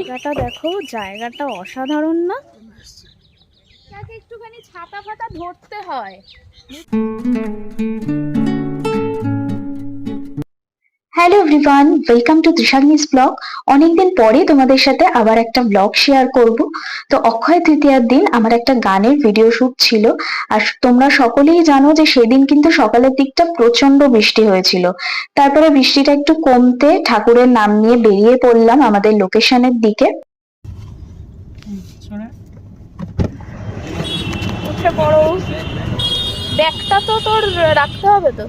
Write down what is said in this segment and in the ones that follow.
জায়গাটা দেখো জায়গাটা অসাধারণ না? একটুখানি ছাতা ফাতা ধরতে হয়। হ্যালো এভরিওয়ান ওয়েলকাম টু তৃষাগ্নিস ব্লগ অনেকদিন পরে তোমাদের সাথে আবার একটা ব্লগ শেয়ার করব। তো অক্ষয় তৃতীয়ার দিন আমার একটা গানের ভিডিও শুট ছিল। আর তোমরা সকলেই জানো যে সেদিন কিন্তু সকালের দিকটা প্রচণ্ড বৃষ্টি হয়েছিল। তারপরে বৃষ্টিটা একটু কমতে ঠাকুরের নাম নিয়ে বেরিয়ে পড়লাম আমাদের লোকেশনের দিকে। ব্যাগটা তো তোর রাখতে হবে তো।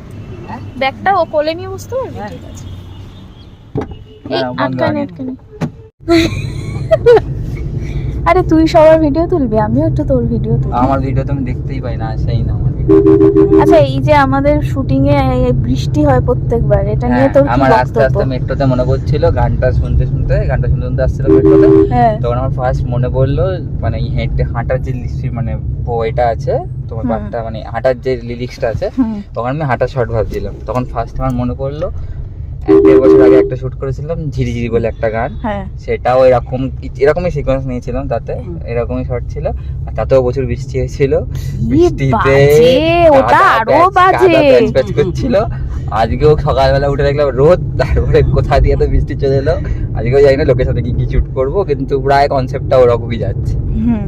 ব্যাগটা ও কোলে নিয়ে বুঝতে পারবে? ঠিক আছে। এই হ্যাঁ, আটকানে আটকানে আরে তুই সবার ভিডিও তুলবি আমিও একটু তোর ভিডিও তুলবি আমার ভিডিও তুমি আমি দেখতেই পাই না সেই না আচ্ছা এই যে আমাদের শুটিং এ বৃষ্টি হয় প্রত্যেকবার এটা নিয়ে হ্যাঁ, তোর কি আমার আস্তে আস্তে মেট্রোতে মনে পড়ছিল গানটা শুনতে শুনতে গানটা শুনতে শুনতে আসছিল মেট্রোতে। হ্যাঁ। তখন আমার ফার্স্ট মনে পড়ল মানে হেঁটে হাঁটার যে লিস্ট- মানে বইটা আছে তোমার। পাঠটা মানে হাঁটার যে লিরিক্সটা আছে তখন আমি হাঁটা শর্ট ভাবছিলাম। তখন ফার্স্ট আমার মনে পড়ল এক দেড় বছর আগে একটা শুট করেছিলাম ঝিরিঝিরি বলে একটা গান। হ্যাঁ। সেটাও এরকম এরকমই সিকোয়েন্স নিয়েছিলাম তাতে এরকমই শর্ট ছিল। আর তাতেও প্রচুর বৃষ্টি হয়েছিল। বৃষ্টিতে ওটা আরও বাজে। প্যাচ করছিল। আজকেও সকালবেলা উঠে দেখলাম রোদ তারপরে কোথা দিয়ে তো বৃষ্টি চলে এলো। আজকেও জানি না লোকের সাথে কি কি শুট করব কিন্তু প্রায় কনসেপ্টটা ওরকমই যাচ্ছে। হুম।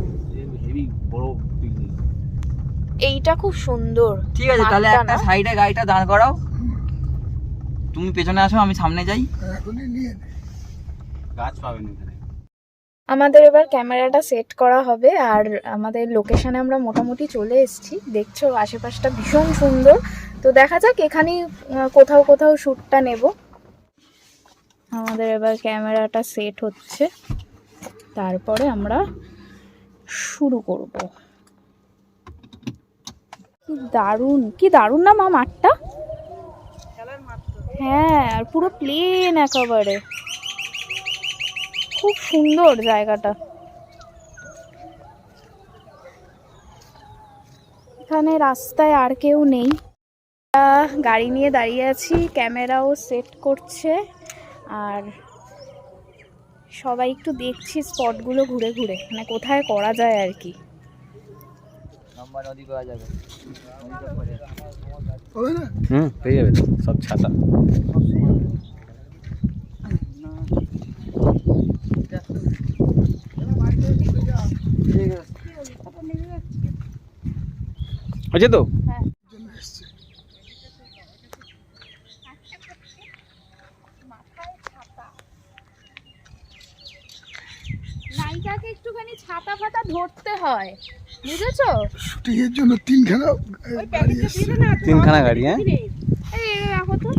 এইটা খুব সুন্দর। ঠিক আছে তাহলে একটা? সাইডে গাড়িটা দাঁড় করাও। তুমি পেছনে আসো আমি সামনে যাই। গাছ পাবেন আমাদের এবার ক্যামেরাটা সেট করা হবে আর আমাদের লোকেশনে আমরা মোটামুটি চলে এসেছি। দেখছ আশেপাশটা ভীষণ সুন্দর। তো দেখা যাক এখানেই কোথাও কোথাও শ্যুটটা নেব। আমাদের এবার ক্যামেরাটা সেট হচ্ছে। তারপরে আমরা শুরু করব। কি দারুণ কি দারুণ না মা মাঠটা হ্যাঁ আর পুরো প্লেন একেবারে। খুব সুন্দর জায়গাটা। এখানে রাস্তায় আর কেউ নেই। গাড়ি নিয়ে দাঁড়িয়ে আছি, ক্যামেরাও সেট করছে, আর সবাই একটু দেখছি স্পটগুলো ঘুরে ঘুরে মানে কোথায় করা যায় আর কি। যাবে। হুম পেয়ে যাবে তো সব ছাতা। হয়েছে তো? নায়িকাকে একটুখানি ছাতা ফাতা ধরতে হয়। বুঝেছ? এর জন্য তিনখানা গাড়ি তিনখানা গাড়ি হ্যাঁ? এই রাখো তো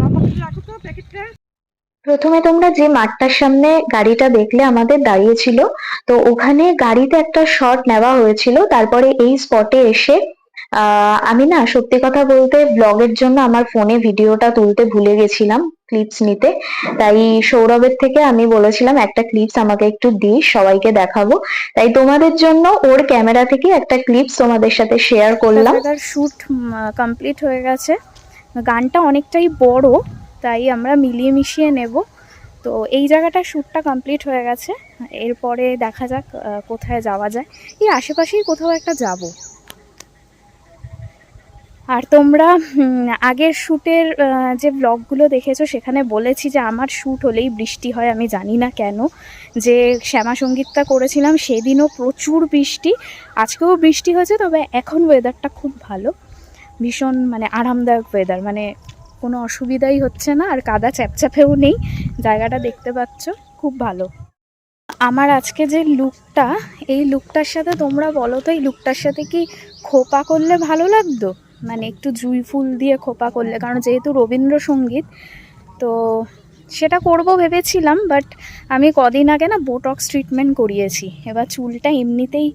প্রথমে তোমরা যে মাঠটার সামনে গাড়িটা দেখলে আমাদের দাঁড়িয়েছিল তো ওখানে গাড়িতে একটা শট নেওয়া হয়েছিল তারপরে এই স্পটে এসে আমি না সত্যি কথা বলতে ব্লগের জন্য আমার ফোনে ভিডিওটা তুলতে ভুলে গেছিলাম ক্লিপস নিতে। তাই সৌরভের থেকে আমি বলেছিলাম, একটা ক্লিপস আমাকে একটু দিস, সবাইকে দেখাবো। তাই তোমাদের জন্য ওর ক্যামেরা থেকে একটা ক্লিপস তোমাদের সাথে শেয়ার করলাম। শ্যুট কমপ্লিট হয়ে গেছে। গানটা অনেকটাই বড়, তাই আমরা মিলিয়ে মিশিয়ে নেব। তো এই জায়গাটা শ্যুটটা কমপ্লিট হয়ে গেছে। এরপরে দেখা যাক কোথায় যাওয়া যায়। এই আশেপাশেই কোথাও একটা যাব। আর তোমরা আগের শ্যুটের যে ব্লগগুলো দেখেছ, সেখানে বলেছি যে আমার শ্যুট হলেই বৃষ্টি হয়, আমি জানি না কেন। যে শ্যামা সঙ্গীতটা করেছিলাম, সেদিনও প্রচুর বৃষ্টি। আজকেও বৃষ্টি হয়েছে, তবে এখন ওয়েদারটা খুব ভালো। ভীষণ মানে আরামদায়ক ওয়েদার মানে কোনো অসুবিধাই হচ্ছে না, আর কাদা চ্যাপচ্যাপেও নেই। জায়গাটা দেখতে পাচ্ছ, খুব ভালো। আমার আজকে যে লুকটা এই লুকটার সাথে তোমরা বলো তো, এই লুকটার সাথে কি খোপা করলে ভালো লাগতো? মানে একটু জুই ফুল দিয়ে খোপা করলে, কারণ যেহেতু রবীন্দ্রসঙ্গীত, তো সেটা করব ভেবেছিলাম বাট আমি কদিন আগে না বোটক্স ট্রিটমেন্ট করিয়েছি। এবার চুলটা এমনিতেই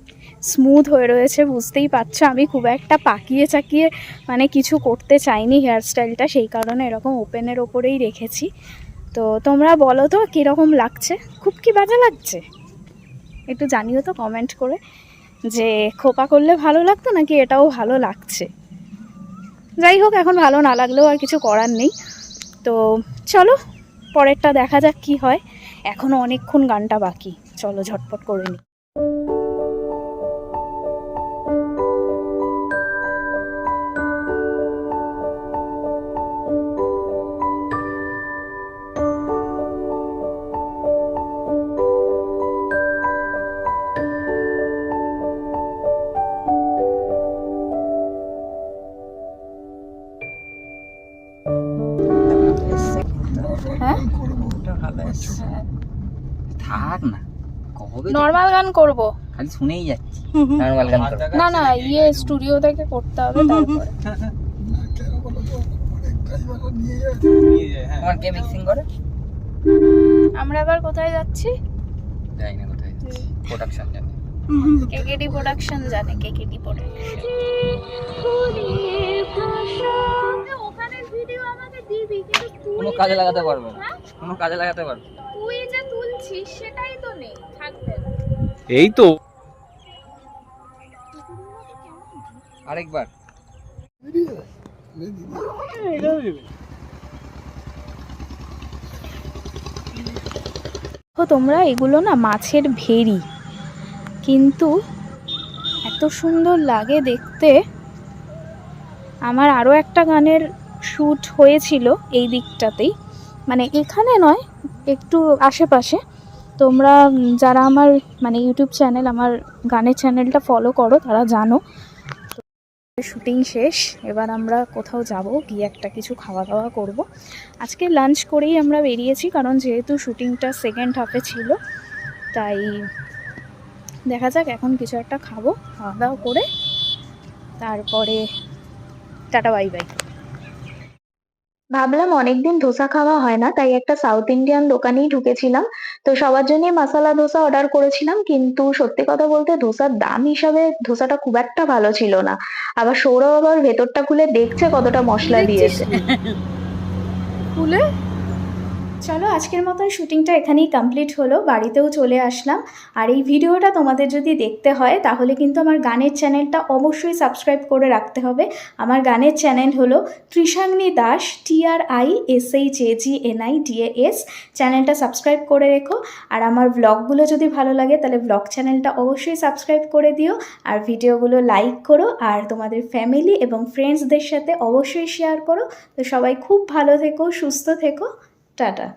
স্মুথ হয়ে রয়েছে, বুঝতেই পারছ। আমি খুব একটা পাকিয়ে চাকিয়ে মানে কিছু করতে চাইনি হেয়ারস্টাইলটা সেই কারণে এরকম ওপেনের ওপরেই রেখেছি। তো তোমরা বলো তো, কীরকম লাগছে? খুব কি বাজে লাগছে? একটু জানিও তো কমেন্ট করে, যে খোপা করলে ভালো লাগতো নাকি এটাও ভালো লাগছে? যাই হোক, এখন ভালো না লাগলেও আর কিছু করার নেই। তো চলো, পরেরটা দেখা যাক কি হয়। এখনও অনেকক্ষণ গানটা বাকি। চলো ঝটপট করে নিই কবে নর্মাল গান করব। খালি শুনেই যাচ্ছি। নর্মাল গান করো। না না ইয়ে স্টুডিও থেকে করতে হবে তারপরে। তোমার কে মিক্সিং করে? আমরা আবার কোথায় যাচ্ছি? জানি না কোথায় প্রোডাকশন জানি। কেকেডি প্রোডাকশন জানে কেকেডি প্রোডাকশন ওখানের ভিডিও আমাকে দিবি কিন্তু কোনো কাজে লাগাতে পারবে না। কোনো কাজে লাগাতে পারবে এই তো। আরেকবার। তোমরা এগুলো না মাছের ভেরি কিন্তু এত সুন্দর লাগে দেখতে। আমার আরও একটা গানের শ্যুট হয়েছিল এই দিকটাতেই। মানে এখানে নয় একটু আশেপাশে। তোমরা যারা আমার মানে ইউটিউব চ্যানেল আমার গানের চ্যানেলটা ফলো করো, তারা জানো। শুটিং শেষ, এবার আমরা কোথাও যাব, গিয়ে একটা কিছু খাওয়া দাওয়া করব। আজকে লাঞ্চ করেই আমরা বেরিয়েছি, কারণ যেহেতু শুটিংটা সেকেন্ড হাফে ছিল, তাই দেখা যাক, এখন কিছু একটা খাব, খাওয়া দাওয়া করে, তারপরে টাটা বাই বাই ভাবলাম অনেকদিন ধোসা খাওয়া হয় না তাই একটা সাউথ ইন্ডিয়ান দোকানেই ঢুকেছিলাম। তো সবার জন্য মাসালা ধোসা অর্ডার করেছিলাম কিন্তু সত্যি কথা বলতে ধোসার দাম হিসাবে ধোসাটা খুব একটা ভালো ছিল না। আবার সৌরভ আবার ভেতরটা খুলে দেখছে কতটা মশলা দিয়েছে। খুলে? চলো আজকের মতো শুটিংটা এখানেই কমপ্লিট হলো, বাড়িতেও চলে আসলাম। আর এই ভিডিওটা তোমাদের যদি দেখতে হয়, তাহলে কিন্তু আমার গানের চ্যানেলটা অবশ্যই সাবস্ক্রাইব করে রাখতে হবে। আমার গানের চ্যানেল হলো Trishagni Das T R I S H A G N I D S চ্যানেলটা সাবস্ক্রাইব করে রেখো। আর আমার ব্লগগুলো যদি ভালো লাগে, তাহলে ব্লগ চ্যানেলটা অবশ্যই সাবস্ক্রাইব করে দিও। আর ভিডিওগুলো লাইক করো। আর তোমাদের ফ্যামিলি এবং ফ্রেন্ডসদের সাথে অবশ্যই শেয়ার করো। তো সবাই খুব ভালো থেকো, সুস্থ থেকো। টাটা।